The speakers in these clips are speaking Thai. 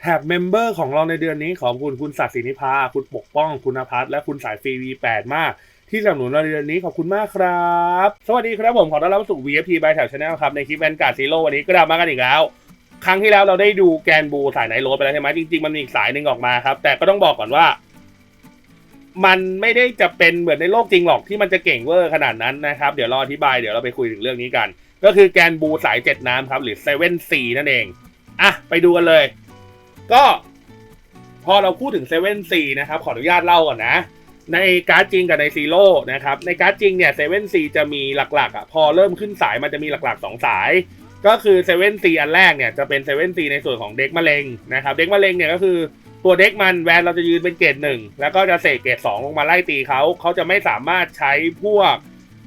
แท็บเมมเบอร์ของเราในเดือนนี้ขอบคุณคุณศักดิ์ศรีนิพา คุณปกป้อง คุณนภัสและคุณสายฟรี V8 มาก ที่สนับสนุนเราในเดือนนี้ขอบคุณมากครับ สวัสดีครับผมขอต้อนรับสู่ VFP by แถวชาแนลครับ ในคลิปแวนการ์ดซีโร่วันนี้ก็กลับมากันอีกแล้ว ครั้งที่แล้วเราได้ดูแกนบูสายไหนโรดไปแล้วใช่ไหมจริงๆ มันมีอีกสายหนึ่งออกมาครับ แต่ก็ต้องบอกก่อนว่า มันไม่ได้จะเป็นเหมือนในโลกจริงหรอกที่มันจะเก่งเวอร์ขนาดนั้นนะครับเดี๋ยวรออธิบายเดี๋ยวเราไปคุยถึงเรื่องนี้กัน ก็คือแกนบูสายเจ็ดน้ำครับหรือเซเว่นซีนั่นเองอะไปดูกันเลย ก็พอเราพูดถึงเซเว่นซีนะครับ ขออนุญาตเล่าก่อนนะ ในการ์ดจริงกับในซีโร่นะครับ ในการ์ดจริงเนี่ยเซเว่นซีจะมีหลักๆอะพอเริ่มขึ้นสายมันจะมีหลักๆ 2 สาย ก็คือเซเว่นซีอันแรกเนี่ยจะเป็นเซเว่นซีในส่วนของเด็กมะเร็งนะครับ เด็กมะเร็งเนี่ยก็คือตัวเด็กมันแวนเราจะยืนเป็นเกรดหนึ่งแล้วก็จะเสกเกรดสองลงมาไล่ตีเขาเขาจะไม่สามารถใช้พวก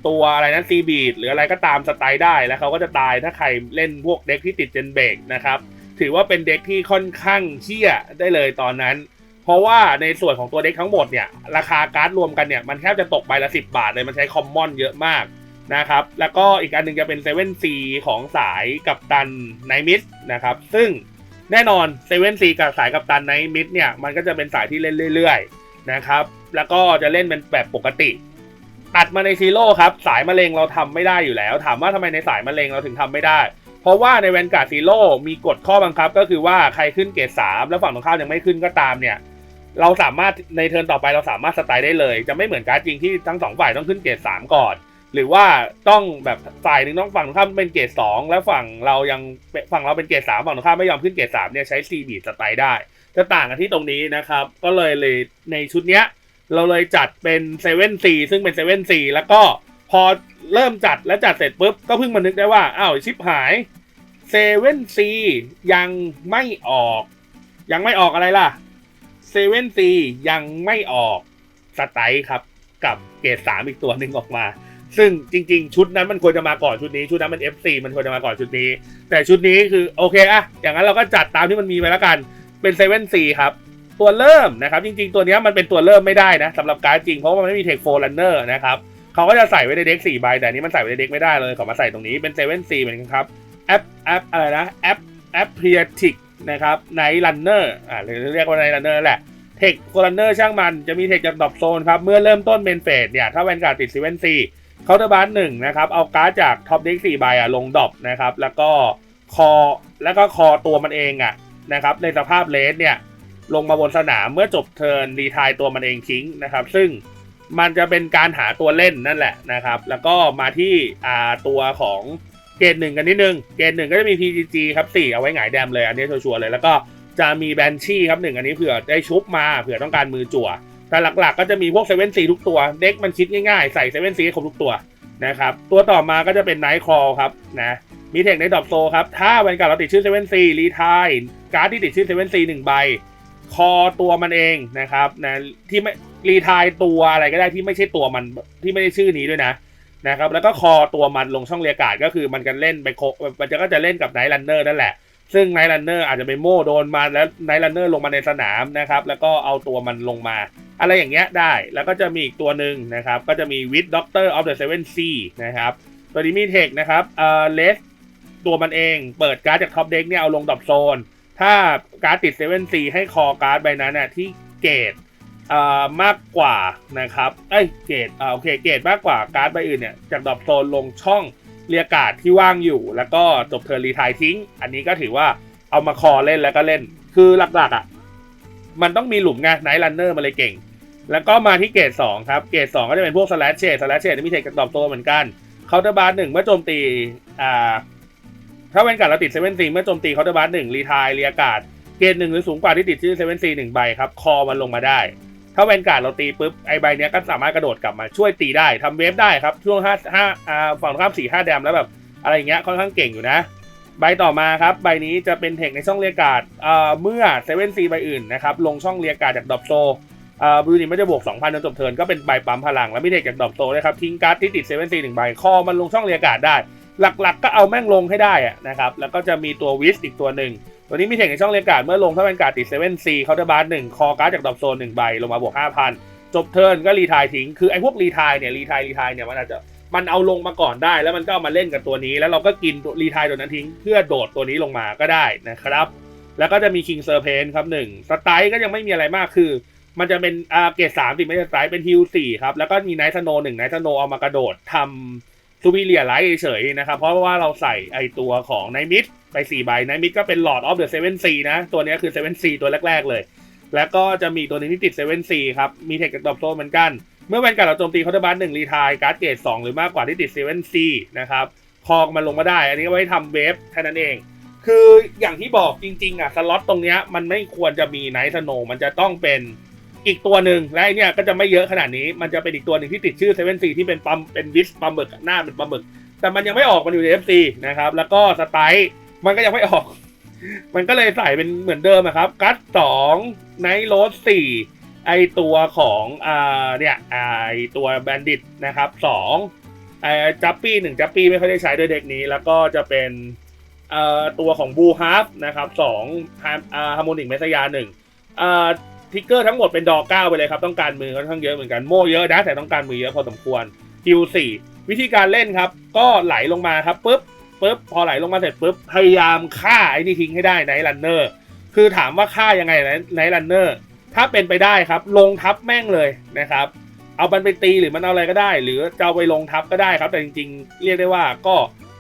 ตัวอะไรนะซีบีดหรืออะไรก็ตามสไตล์ได้แล้วเขาก็จะตายถ้าใครเล่นพวกเด็กที่ติดเจนเบรกนะครับ ถือว่าเป็นเด็กที่ค่อนข้างเชี่ยได้เลยตอนนั้น เพราะว่าในส่วนของตัวเด็กทั้งหมดเนี่ย ราคาการ์ดรวมกันเนี่ย มันแทบจะตกใบละ 10 บาทเลยมันใช้คอมมอนเยอะมากนะครับ แล้วก็อีกอันหนึ่งจะเป็นเซเว่นซีของสายกับตันไนมิสนะครับ ซึ่งแน่นอนเซเว่นซีกับสายกับตันไนมิสเนี่ย มันก็จะเป็นสายที่เล่นเรื่อยๆนะครับ แล้วก็จะเล่นเป็นแบบปกติ ตัดมาในซีโร่ครับ สายมะเร็งเราทำไม่ได้อยู่แล้ว ถามว่าทำไมในสายมะเร็งเราถึงทำไม่ได้ เพราะว่าในแวนการ์ดซีโร่มีกฎข้อบังคับก็คือว่าใครขึ้นเกรดสามแล้วฝั่งตรงข้ามยังไม่ขึ้นก็ตามเนี่ยเราสามารถในเทิร์นต่อไปเราสามารถสไตล์ได้เลย จะไม่เหมือนการ์ดจริงที่ทั้งสองฝ่ายต้องขึ้นเกรดสามก่อน หรือว่าต้องแบบฝ่ายหนึ่งต้องฝั่งตรงข้ามเป็นเกรดสองแล้วฝั่งเรายังฝั่งเราเป็นเกรดสามฝั่งตรงข้ามไม่ยอมขึ้นเกรดสามเนี่ยใช้ซีบีสไตล์ได้ จะต่างกันที่ตรงนี้นะครับ ก็เลยเลยในชุดเนี้ยเราเลยจัดเป็นเซเว่นซีซึ่งเป็นเซเว่นซีแล้วก็พอ เริ่มจัดและจัดเสร็จปุ๊บ ก็เพิ่งมานึกได้ว่าอ้าวชิปหายเซเว่นซียังไม่ออก ยังไม่ออกอะไรล่ะเซเว่นซียังไม่ออกสไตล์ครับ กับเกรดสามอีกตัวหนึ่งออกมา ซึ่งจริง ๆ ชุดนั้นมันควรจะมาก่อนชุดนี้ชุดนั้นมัน FC มันควรจะมาก่อนชุดนี้ แต่ชุดนี้คือโอเคอะอย่างนั้นเราก็จัดตามที่มันมีไปแล้วกันเป็นเซเว่นซีครับตัวเริ่มนะครับ จริง ๆ ตัวนี้มันเป็นตัวเริ่มไม่ได้นะสำหรับการจริงเพราะว่ามันไม่มีเทคโฟลันเนอร์นะครับ เขาก็จะใส่ไว้ในเด็ก4ใบแต่อันนี้มันใส่ไว้ในเด็กไม่ได้เลยขอมาใส่ตรงนี้เป็นเซเว่นซีเหมือนกันครับแอปแอปอะไรนะแอปแอปเพียติกนะครับไนลันเนอร์อ่าเรียกว่าไนลันเนอร์แหละเทคโฟลันเนอร์ช่างมันจะมีเทคจากดอปโซนครับ เมื่อเริ่มต้นเมนเฟสเนี่ย ถ้าแวนการ์ดติดเซเว่นซีเคาน์เตอร์บาร์หนึ่งนะครับ เอาการ์ดจากท็อปเด็ก4ใบอะลงดอปนะครับ แล้วก็คอแล้วก็คอตัวมันเองอะนะครับในสภาพเลสเนี่ยลงมาบนสนามเมื่อจบเทิร์นรีทายตัวมันเองทิ้งนะครับ ซึ่ง มันจะเป็นการหาตัวเล่นนั่นแหละนะครับ แล้วก็มาที่อ่าตัวของเกรดหนึ่งกันนิดนึง เกรดหนึ่งก็จะมี PGG ครับสี่เอาไว้หงายแดมเลย อันนี้ชัวร์เลย แล้วก็จะมีแบนชี่ครับหนึ่งอันนี้เผื่อได้ชุบมาเผื่อต้องการมือจั่ว แต่หลักๆ ก็จะมีพวกเซเว่นซีทุกตัว เด็กมันคิดง่ายๆ ใส่เซเว่นซีครบทุกตัวนะครับ ตัวต่อมาก็จะเป็นไนท์คอครับนะ มีเทคในดอปโซครับ ถ้าแวนการ์ดเราติดชื่อเซเว่นซีรีทายการ์ดที่ติดชื่อเซเว่นซีหนึ่งใบ คอตัวมันเองนะครับนะที่ไม่ รีทายตัวอะไรก็ได้ที่ไม่ใช่ตัวมันที่ไม่ได้ชื่อนี้ด้วยนะนะครับ แล้วก็คอตัวมันลงช่องเรียกาศก็คือมันกันเล่นไปโคมันจะก็จะเล่นกับไนท์รันเนอร์นั่นแหละ ซึ่งไนท์รันเนอร์อาจจะไปโม่โดนมาแล้วไนท์รันเนอร์ลงมาในสนามนะครับ แล้วก็เอาตัวมันลงมา อะไรอย่างเงี้ยได้ แล้วก็จะมีอีกตัวหนึ่งนะครับ ก็จะมีวิดด็อกเตอร์ออฟเดอะเซเว่นซีนะครับตัวนี้มีเทคนะครับเอ่อเลสตัวมันเองเปิดการ์ดจากท็อปเด็กเนี่ยเอาลงดรอปโซน ถ้าการ์ดติดเซเว่นซีให้คอการ์ดใบนั้นน่ะที่เกรดเอ่อมากกว่านะครับเอ้ยเกรดอ่าโอเคเกรดมากกว่าการ์ดใบอื่นเนี่ยจากดรอปโซนลงช่องเรียการ์ดที่ว่างอยู่ แล้วก็จบเทอร์รีทายทิ้ง อันนี้ก็ถือว่าเอามาคอเล่นแล้วก็เล่น คือหลักๆอะมันต้องมีหลุมไงไนท์รันเนอร์มาเลยเก่ง แล้วก็มาที่เกรด2ครับ เกรด2ก็จะเป็นพวกสแลชเชดสแลชเชดมีเทคจากดอปโซนเหมือนกันเคาน์เตอร์บาร์หนึ่งเมื่อโจมตีอ่าถ้าแวนการ์ดเราติดเซเว่นซีเมื่อโจมตีเคาน์เตอร์บาร์หนึ่งรีทายเรียกาศเกณฑ์หนึ่งหรือสูงกว่าที่ติดชื่อเซเว่นซีหนึ่งใบครับ คอมันลงมาได้ ถ้าแวนการ์ดเราตีปุ๊บไอใบเนี้ยก็สามารถกระโดดกลับมาช่วยตีได้ทำเวฟได้ครับ ช่วงห้าห้าอ่าฝั่งข้ามสี่ห้าแดมแล้วแบบอะไรอย่างเงี้ยค่อนข้างเก่งอยู่นะ ใบต่อมาครับใบนี้จะเป็นเทคในช่องเรียกาศเอ่อเมื่อเซเว่นซีใบอื่นนะครับลงช่องเรียกาศจากดอปโซอ่าบลูนิไม่จะบวก 2,000จนจบเทินก็เป็นใบปั๊มพลัง แล้วมีเทคจากดอปโซด้วยครับทิ้งการ์ดที่ติดเซเว่นซีหนึ่งใบคอมันลงช่องเรียกาศได้ หลักๆก็เอาแม่งลงให้ได้อะนะครับแล้วก็จะมีตัววิสอีกตัวหนึ่ง ตัวนี้มีเทคในช่องเรียกการ์ดเมื่อลงถ้าเป็นการ์ดติดเซเว่นซีเคาน์เตอร์บาร์หนึ่งคอการ์ดจากดอปโซนหนึ่งใบลงมาบวกห้าพันจบเทิร์นก็รีทายทิ้งคือไอ้พวกรีทายเนี่ยรีทายรีทายเนี่ยมันอาจจะมันเอาลงมาก่อนได้ แล้วมันก็เอามาเล่นกับตัวนี้ แล้วเราก็กินรีทายตัวนั้นทิ้ง เพื่อโดดตัวนี้ลงมาก็ได้นะครับ แล้วก็จะมีคิงเซอร์เพนครับหนึ่งสไตล์ก็ยังไม่มีอะไรมากคือ มันจะเป็นอ่าเกรดสามติดไม่ใช่สไตล์เป็นฮิลสี่ครับแล้วก็มีไนท์สโนหนึ่งไนท์สโนเอามากระโดดทำซูบิเลียไลท์เฉยๆนะครับเพราะว่าเราใส่ไอตัวของไนมิด ไปสี่ใบไนมิดก็เป็นหลอดออฟเดอะเซเว่นซีนะ ตัวนี้คือเซเว่นซีตัวแรก ๆ เลย แล้วก็จะมีตัวนึงที่ติดเซเว่นซีครับ มีเทคกับดอบโซเหมือนกัน เมื่อแวนการ์ดเราโจมตีเคาน์เตอร์บัสหนึ่งรีทายการ์ดเกรดสองหรือมากกว่าที่ติดเซเว่นซีนะครับคองมันลงมาได้ อันนี้ไว้ทำเวฟแค่นั้นเอง คืออย่างที่บอกจริง ๆอะสล็อตตรงเนี้ยมันไม่ควรจะมีไนท์สโนมันจะต้องเป็นอีกตัวหนึ่งและไอเนี่ยก็จะไม่เยอะขนาดนี้มันจะเป็นอีกตัวหนึ่งที่ติดชื่อเซเว่นซีที่เป็นปั๊มเป็นวิสปั๊มเบิกหน้าเป็นปั๊มเบิกแต่มันยังไม่ออกมันอยู่ในเอฟซีนะครับแล้วก็สไตล์ มันก็ยังไม่ออก มันก็เลยใส่เป็นเหมือนเดิมอะครับ กัดสองไนโรสสี่ไอตัวของอ่าเนี่ยไอตัวแบนดิตนะครับสองไอจัปปี้หนึ่งจัปปี้ไม่ค่อยได้ใช้ด้วยเด็กนี้ แล้วก็จะเป็นเอ่อตัวของบูฮาร์ฟนะครับสองฮาร์โมนิกเมสยาหนึ่งเอ่อทิกเกอร์ทั้งหมดเป็นดอเก้าไปเลยครับ ต้องการมือค่อนข้างเยอะเหมือนกันโมเยอะนะแต่ต้องการมือเยอะพอสมควรฮิวสี่วิธีการเล่นครับ ก็ไหลลงมาครับปุ๊บ ปุ๊บพอไหลลงมาเสร็จปุ๊บพยายามฆ่าไอ้นี่ทิ้งให้ได้ในรันเนอร์คือถามว่าฆ่ายังไงในรันเนอร์ถ้าเป็นไปได้ครับ ลงทับแม่งเลยนะครับ เอามันไปตีหรือมันเอาอะไรก็ได้ หรือจะเอาไปลงทับก็ได้ครับ แต่จริงๆ เรียกได้ว่าก็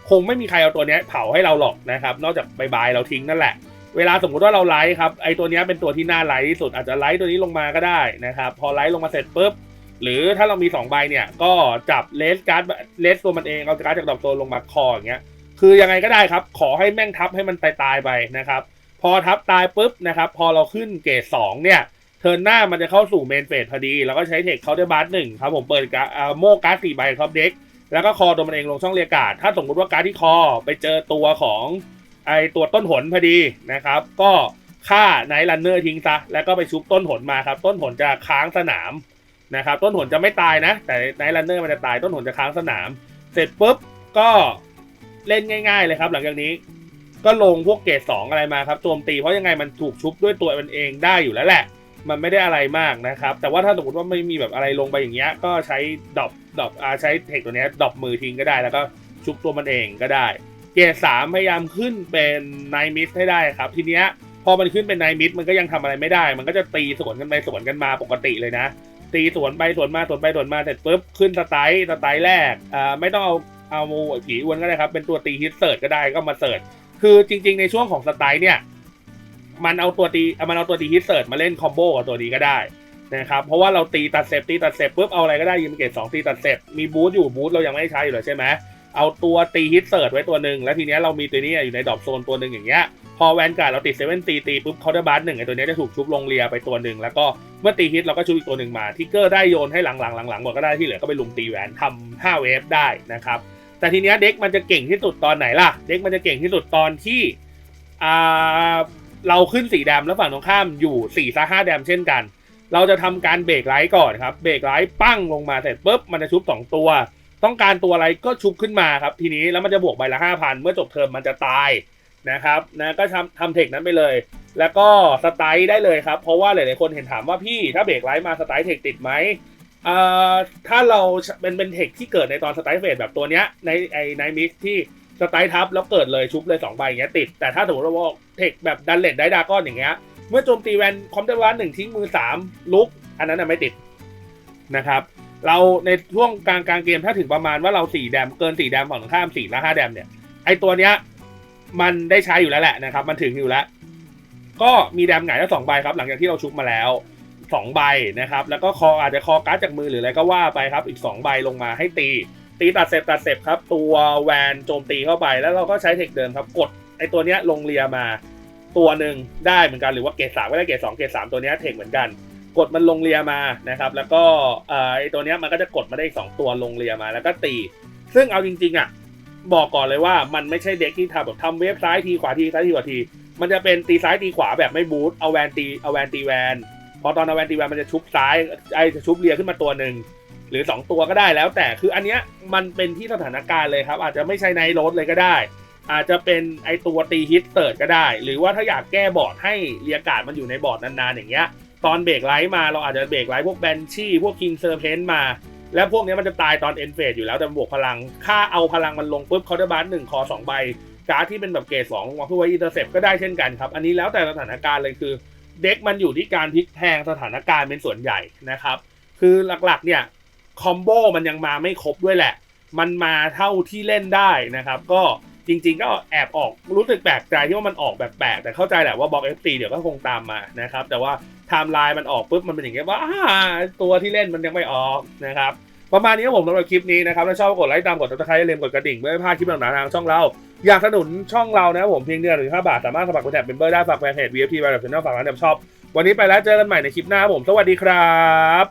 คงไม่มีใครเอาตัวนี้เผาให้เราหรอกนะครับ นอกจากบายบายเราทิ้งนั่นแหละ เวลาสมมุติว่าเราไลท์ครับไอตัวนี้เป็นตัวที่น่าไลท์ที่สุดอาจจะไลท์ตัวนี้ลงมาก็ได้นะครับ พอไลท์ลงมาเสร็จปุ๊บหรือถ้าเรามี2ใบเนี่ยก็จับเลสการ์ดเลสตัวมันเองเอาการ์ดจากดอกโซนลงมาคออย่างเงี้ย คือยังไงก็ได้ครับ ขอให้แม่งทับให้มันตายตายๆไปนะครับ พอทับตายปุ๊บนะครับ พอเราขึ้นเกรดสองเนี่ย เทิร์นหน้ามันจะเข้าสู่เมนเฟสพอดี แล้วก็ใช้เทคเขาได้บัสหนึ่งครับผมเปิดการ์ดอ่าโม่การ์ดสี่ใบครับเด็ก แล้วก็คอตัวมันเองลงช่องเรียการ์ดถ้าสมมติว่าการ์ดที่คอไปเจอตัวของไอตัวต้นหนพอดีนะครับ ก็ฆ่าไนท์รันเนอร์ทิ้งซะ แล้วก็ไปชุบต้นหนมาครับ ต้นหนจะค้างสนามนะครับ ต้นหนจะไม่ตายนะ แต่ไนท์รันเนอร์มันจะตาย ต้นหนจะค้างสนาม เสร็จปุ๊บก็ เล่นง่าย ๆ เลยครับ หลังจากนี้ ก็ลงพวกเกรดสองอะไรมาครับโจมตีเพราะยังไงมันถูกชุบด้วยตัวมันเองได้อยู่แล้วแหละ มันไม่ได้อะไรมากนะครับ แต่ว่าถ้าสมมติว่าไม่มีแบบอะไรลงไปอย่างเงี้ยก็ใช้ดอปดอปอาใช้เทคตัวเนี้ยดอปมือทิ้งก็ได้ แล้วก็ชุบตัวมันเองก็ได้ เกรดสามพยายามขึ้นเป็นไนมิสให้ได้ครับ ทีเนี้ยพอมันขึ้นเป็นไนมิสมันก็ยังทำอะไรไม่ได้ มันก็จะตีสวนกันไปสวนกันมาปกติเลยนะ ตีสวนไปสวนมาสวนไปสวนมาเสร็จปุ๊บขึ้นสไตล์สไตล์แรกอ่าไม่ต้องเอา เอาผีอ้วนก็ได้ครับ เป็นตัวตีฮิตเซิร์ชก็ได้ก็มาเสิร์ชคือจริง ๆ ในช่วงของสไตล์เนี่ย มันเอาตัวตีมันเอาตัวตีฮิตเซิร์ชมาเล่นคอมโบกับตัวนี้ก็ได้นะครับเพราะว่าเราตีตัดเซฟตีตัดเซฟปุ๊บเอาอะไรก็ได้ยืมเกตสองตีตัดเซฟมีบูทอยู่บูทเรายังไม่ได้ใช้อยู่เลยใช่ไหมเอาตัวตีฮิตเซิร์ชไว้ตัวหนึ่งแล้วทีเนี้ยเรามีตัวนี้อยู่ในดอปโซนตัวหนึ่งอย่างเงี้ยพอแวนการ์ดเราติดเซเว่นตีตีปุ๊บเคาน์เตอร์บัสหนึ่งไอตัวนี้จะถูกชุบลงเรียไปตัวหนึ่งแล้วก็เมื่อตีฮิตเราก็ชุบอีกตัวหนึ่งมาทิกเกอร์ได้โยนให้หลังๆหลังๆหมดก็ได้ที่เหลือก็ไปลุมตีแวนทำห้าเวฟได้นะครับ แต่ทีเนี้ยเด็กมันจะเก่งที่สุดตอนไหนล่ะ เด็กมันจะเก่งที่สุดตอนที่อ่าเราขึ้นสีแดมแล้วฝั่งตรงข้ามอยู่สี่ซะห้าแดมเช่นกัน เราจะทำการเบรกไลท์ก่อนครับ เบรกไลท์ปั้งลงมาเสร็จปุ๊บมันจะชุบสองตัว ต้องการตัวอะไรก็ชุบขึ้นมาครับ ทีนี้แล้วมันจะบวกใบละห้าพันเมื่อจบเทอมมันจะตายนะครับนะก็ทำทำเทคนั้นไปเลย แล้วก็สไตล์ได้เลยครับ เพราะว่าหลายๆคนเห็นถามว่าพี่ถ้าเบรกไลท์มาสไตล์เทคติดไหม ถ้าเราเป็นเป็นเทคที่เกิดในตอนสไตล์เฟสแบบตัวเนี้ยในไอในมิกที่สไตล์ทับแล้วเกิดเลยชุบเลย2ใบอย่างเงี้ยติด แต่ถ้าสมมติว่าเทคแบบดันเลดได้ดาก้อนอย่างเงี้ยเมื่อโจมตีแวนคอมเตอร์วันหนึ่งทิ้งมือ3ลุก อันนั้นน่ะไม่ติดนะครับ เราในช่วงกลางกลางเกมถ้าถึงประมาณว่าเรา4แดมเกิน4แดมฝั่งตรงข้าม4และ5แดมเนี่ยไอตัวเนี้ยมันได้ใช้อยู่แล้วแหละนะครับ มันถึงอยู่แล้ว ก็มีแดมหงายแล้วสองใบครับ หลังจากที่เราชุบมาแล้ว สองใบนะครับ แล้วก็คออาจจะคอการ์ดจากมือหรืออะไรก็ว่าไปครับ อีกสองใบลงมาให้ตี ตีตัดเสร็จตัดเสร็จครับ ตัวแวนโจมตีเข้าไป แล้วเราก็ใช้เทคเดิมครับ กดไอตัวเนี้ยลงเรียมาตัวหนึ่งได้เหมือนกันหรือว่าเกรดสามก็ได้เกรดสองเกรดสามตัวเนี้ยเทคเหมือนกัน กดมันลงเรียมานะครับ แล้วก็เอ่อไอตัวเนี้ยมันก็จะกดมาได้อีกสองตัวลงเรียมา แล้วก็ตี ซึ่งเอาจริงๆอะบอกก่อนเลยว่ามันไม่ใช่เด็กที่ทำแบบทำเว็บซ้ายทีขวาทีซ้ายทีขวาทีมันจะเป็นตีซ้ายตีขวาแบบไม่บูทเอาแวนตีเอาแวนตีแวน พอตอนเอาแวนตีแวนมันจะชุบซ้ายไอจะชุบเรียขึ้นมาตัวหนึ่งหรือ 2 ตัวก็ได้แล้วแต่คืออันเนี้ยมันเป็นที่สถานการณ์เลยครับ อาจจะไม่ใช่ในรถเลยก็ได้ อาจจะเป็นไอตัวตีฮิตเติร์ดก็ได้ หรือว่าถ้าอยากแก้บอร์ดให้เรียกการ์ดมันอยู่ในบอร์ดนานๆอย่างเงี้ยตอนเบรกไลท์มาเราอาจจะเบรกไลท์พวกแบนชี่พวกคิงเซอร์เพนมา แล้วพวกนี้มันจะตายตอนเอ็นเฟสอยู่แล้วแต่บวกพลัง ค่าเอาพลังมันลงปุ๊บเคาน์เตอร์บัสหนึ่งคอสองใบการ์ดที่เป็นแบบเกรดสองมาคือไว้อินเตอร์เซปก็ได้เช่นกันครับ อันนี้แล้วแต่สถานการณ์เลยคือ เด็กมันอยู่ที่การพลิกแพงสถานการณ์เป็นส่วนใหญ่นะครับ คือหลักๆเนี่ยคอมโบมันยังมาไม่ครบด้วยแหละ มันมาเท่าที่เล่นได้นะครับ ก็จริงๆก็แอบออกรู้สึกแปลกใจที่ว่ามันออกแบบแปลกแต่เข้าใจแหละว่าบล็อกเอฟตีเดี๋ยวก็คงตามมานะครับ แต่ว่าไทม์ไลน์มันออกปุ๊บมันเป็นอย่างเงี้ยว่าตัวที่เล่นมันยังไม่ออกนะครับประมาณนี้ผมสำหรับคลิปนี้นะครับถ้าชอบก็กดไลค์ตามกดติดตามอย่าลืมกดกระดิ่งเพื่อไม่พลาดคลิปต่างๆทางช่องเรา อยากสนุนช่องเรานะครับผมเพียงเดือนหรือ 5 บาท สามารถสมัครเป็นแท็บเป็นเบอร์ได้ฝากแฟนเพจ VFT บายแบบชแนลฝากร้านเดบชอบ วันนี้ไปแล้วเจอกันใหม่ในคลิปหน้าผม สวัสดีครับ